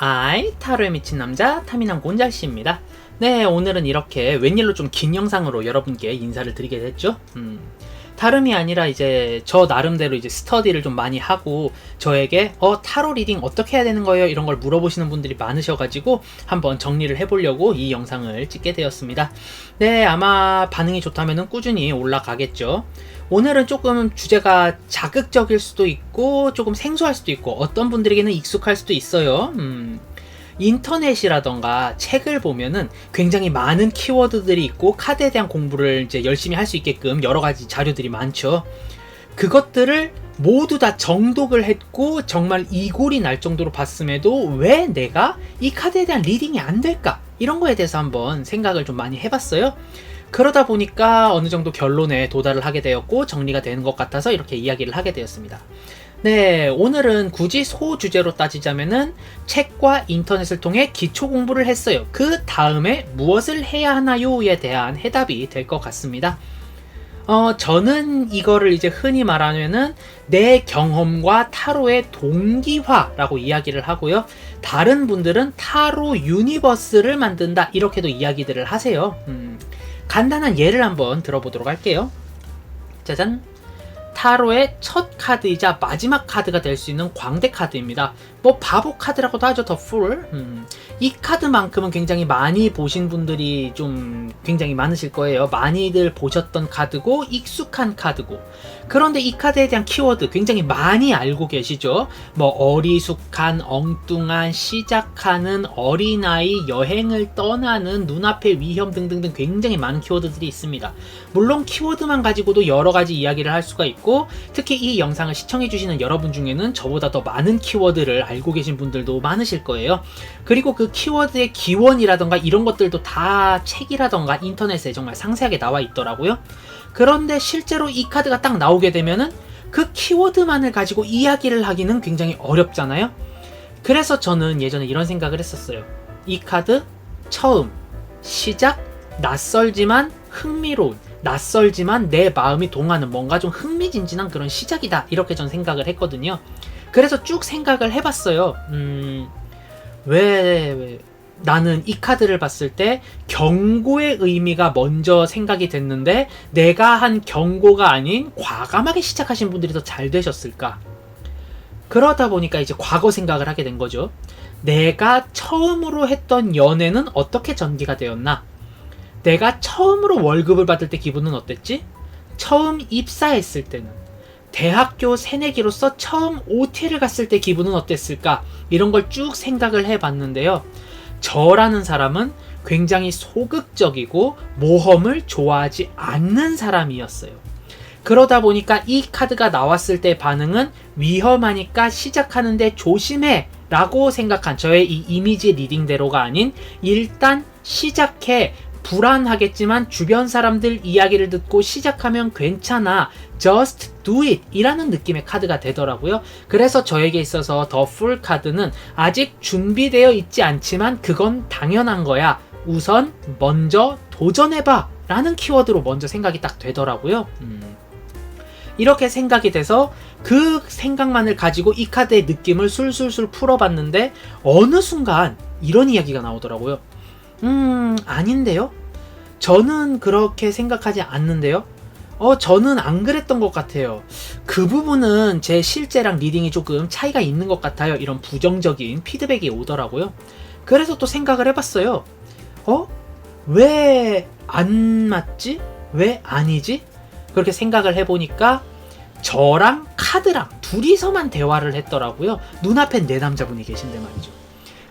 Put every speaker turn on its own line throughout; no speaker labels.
아이 타로에 미친 남자 타미남 곤잘씨입니다. 네 오늘은 이렇게 웬일로 좀 긴 영상으로 여러분께 인사를 드리게 됐죠. 음, 다름이 아니라 이제 저 나름대로 이제 스터디를 좀 많이 하고 저에게 어 타로 리딩 어떻게 해야 되는 거예요 이런 걸 물어보시는 분들이 많으셔가지고 한번 정리를 해보려고 이 영상을 찍게 되었습니다. 네 아마 반응이 좋다면 꾸준히 올라가겠죠. 오늘은 조금 주제가 자극적일 수도 있고 조금 생소할 수도 있고 어떤 분들에게는 익숙할 수도 있어요. 음, 인터넷이라던가 책을 보면은 굉장히 많은 키워드들이 있고 카드에 대한 공부를 이제 열심히 할 수 있게끔 여러 가지 자료들이 많죠. 그것들을 모두 다 정독을 했고 정말 이골이 날 정도로 봤음에도 왜 내가 이 카드에 대한 리딩이 안 될까? 이런 거에 대해서 한번 생각을 좀 많이 해봤어요. 그러다 보니까 어느 정도 결론에 도달을 하게 되었고 정리가 되는 것 같아서 이렇게 이야기를 하게 되었습니다. 네, 오늘은 굳이 소 주제로 따지자면은 책과 인터넷을 통해 기초 공부를 했어요. 그 다음에 무엇을 해야 하나요에 대한 해답이 될 것 같습니다. 어, 저는 이거를 이제 흔히 말하면은 내 경험과 타로의 동기화라고 이야기를 하고요. 다른 분들은 타로 유니버스를 만든다 이렇게도 이야기들을 하세요. 음, 간단한 예를 한번 들어보도록 할게요. 짜잔. 타로의 첫 카드이자 마지막 카드가 될 수 있는 광대 카드입니다. 뭐 바보 카드라고도 하죠, 더 풀. 음, 이 카드만큼은 굉장히 많이 보신 분들이 좀 굉장히 많으실 거예요. 많이들 보셨던 카드고 익숙한 카드고. 그런데 이 카드에 대한 키워드 굉장히 많이 알고 계시죠? 뭐 어리숙한, 엉뚱한, 시작하는, 어린아이, 여행을 떠나는, 눈앞의 위험 등등등 굉장히 많은 키워드들이 있습니다. 물론 키워드만 가지고도 여러 가지 이야기를 할 수가 있고 특히 이 영상을 시청해 주시는 여러분 중에는 저보다 더 많은 키워드를 알고 계신 분들도 많으실 거예요. 그리고 그 키워드의 기원이라던가 이런 것들도 다 책이라던가 인터넷에 정말 상세하게 나와 있더라고요. 그런데 실제로 이 카드가 딱 나오게 되면은 그 키워드만을 가지고 이야기를 하기는 굉장히 어렵잖아요. 그래서 저는 예전에 이런 생각을 했었어요. 이 카드 처음 시작 낯설지만 흥미로운 낯설지만 내 마음이 동하는 뭔가 좀 흥미진진한 그런 시작이다 이렇게 전 생각을 했거든요. 그래서 쭉 생각을 해봤어요. 음, 왜, 왜 나는 이 카드를 봤을 때 경고의 의미가 먼저 생각이 됐는데 내가 한 경고가 아닌 과감하게 시작하신 분들이 더 잘 되셨을까? 그러다 보니까 이제 과거 생각을 하게 된 거죠. 내가 처음으로 했던 연애는 어떻게 전개가 되었나? 내가 처음으로 월급을 받을 때 기분은 어땠지? 처음 입사했을 때는 대학교 새내기로서 처음 OT를 갔을 때 기분은 어땠을까? 이런 걸 쭉 생각을 해 봤는데요. 저라는 사람은 굉장히 소극적이고 모험을 좋아하지 않는 사람이었어요. 그러다 보니까 이 카드가 나왔을 때 반응은 위험하니까 시작하는데 조심해 라고 생각한 저의 이 이미지 리딩대로가 아닌 일단 시작해 불안하겠지만 주변 사람들 이야기를 듣고 시작하면 괜찮아. Just do it. 이라는 느낌의 카드가 되더라고요. 그래서 저에게 있어서 더 풀 카드는 아직 준비되어 있지 않지만 그건 당연한 거야. 우선 먼저 도전해봐. 라는 키워드로 먼저 생각이 딱 되더라고요. 음. 이렇게 생각이 돼서 그 생각만을 가지고 이 카드의 느낌을 술술술 풀어봤는데 어느 순간 이런 이야기가 나오더라고요. 음, 아닌데요? 저는 그렇게 생각하지 않는데요? 어, 저는 안 그랬던 것 같아요. 그 부분은 제 실제랑 리딩이 조금 차이가 있는 것 같아요. 이런 부정적인 피드백이 오더라고요. 그래서 또 생각을 해봤어요. 어? 왜 안 맞지? 왜 아니지? 그렇게 생각을 해보니까 저랑 카드랑 둘이서만 대화를 했더라고요. 눈앞엔 내 남자분이 계신데 말이죠.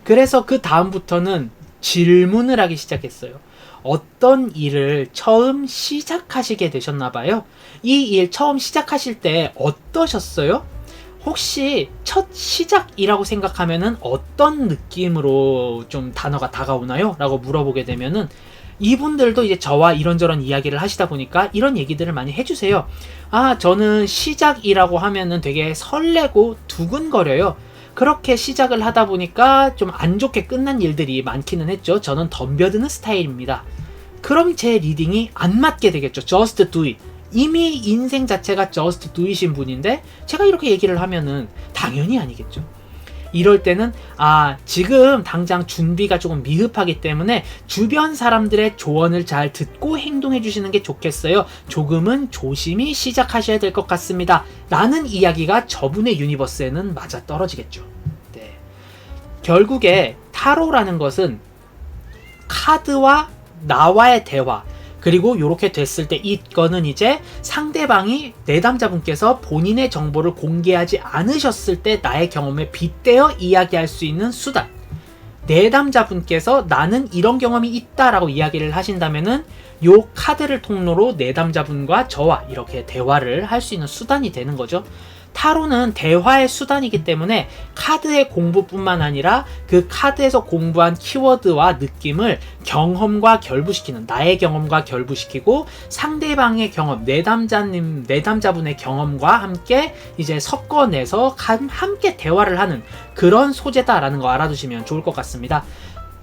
그래서 그 다음부터는 질문을 하기 시작했어요. 어떤 일을 처음 시작하시게 되셨나 봐요. 이 일 처음 시작하실 때 어떠셨어요? 혹시 첫 시작이라고 생각하면은 어떤 느낌으로 좀 단어가 다가오나요? 라고 물어보게 되면은 이분들도 이제 저와 이런저런 이야기를 하시다 보니까 이런 얘기들을 많이 해주세요. 아, 저는 시작이라고 하면은 되게 설레고 두근거려요. 그렇게 시작을 하다 보니까 좀 안 좋게 끝난 일들이 많기는 했죠. 저는 덤벼드는 스타일입니다. 그럼 제 리딩이 안 맞게 되겠죠. Just do it. 이미 인생 자체가 just do it인 분인데 제가 이렇게 얘기를 하면은 당연히 아니겠죠. 이럴 때는 아 지금 당장 준비가 조금 미흡하기 때문에 주변 사람들의 조언을 잘 듣고 행동해 주시는 게 좋겠어요. 조금은 조심히 시작하셔야 될 것 같습니다. 라는 이야기가 저분의 유니버스에는 맞아 떨어지겠죠. 네. 결국에 타로라는 것은 카드와 나와의 대화 그리고 이렇게 됐을 때 이거는 이제 상대방이 내담자분께서 본인의 정보를 공개하지 않으셨을 때 나의 경험에 빗대어 이야기할 수 있는 수단. 내담자분께서 나는 이런 경험이 있다라고 이야기를 하신다면은 요 카드를 통로로 내담자분과 저와 이렇게 대화를 할 수 있는 수단이 되는 거죠. 타로는 대화의 수단이기 때문에 카드의 공부뿐만 아니라 그 카드에서 공부한 키워드와 느낌을 경험과 결부시키는 나의 경험과 결부시키고 상대방의 경험, 내담자님, 내담자분의 경험과 함께 이제 섞어내서 감- 함께 대화를 하는 그런 소재다라는 거 알아두시면 좋을 것 같습니다.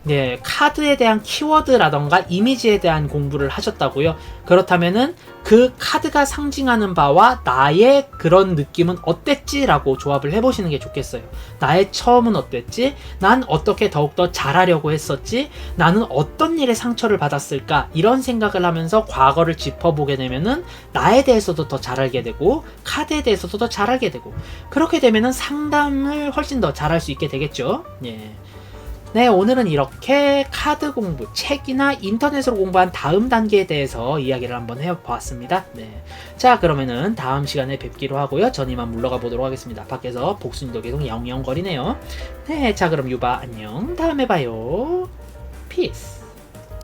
네, 카드에 대한 키워드라던가 이미지에 대한 공부를 하셨다고요. 그렇다면은 그 카드가 상징하는 바와 나의 그런 느낌은 어땠지라고 조합을 해보시는 게 좋겠어요. 나의 처음은 어땠지? 난 어떻게 더욱더 잘하려고 했었지? 나는 어떤 일에 상처를 받았을까? 이런 생각을 하면서 과거를 짚어보게 되면은 나에 대해서도 더 잘 알게 되고 카드에 대해서도 더 잘 알게 되고 그렇게 되면은 상담을 훨씬 더 잘할 수 있게 되겠죠. 예. 네, 오늘은 이렇게 카드 공부, 책이나 인터넷으로 공부한 다음 단계에 대해서 이야기를 한번 해보았습니다. 네. 자, 그러면은 다음 시간에 뵙기로 하고요. 전 이만 물러가 보도록 하겠습니다. 밖에서 복순이도 계속 영영거리네요. 네, 자, 그럼 유바 안녕. 다음에 봐요. 피스.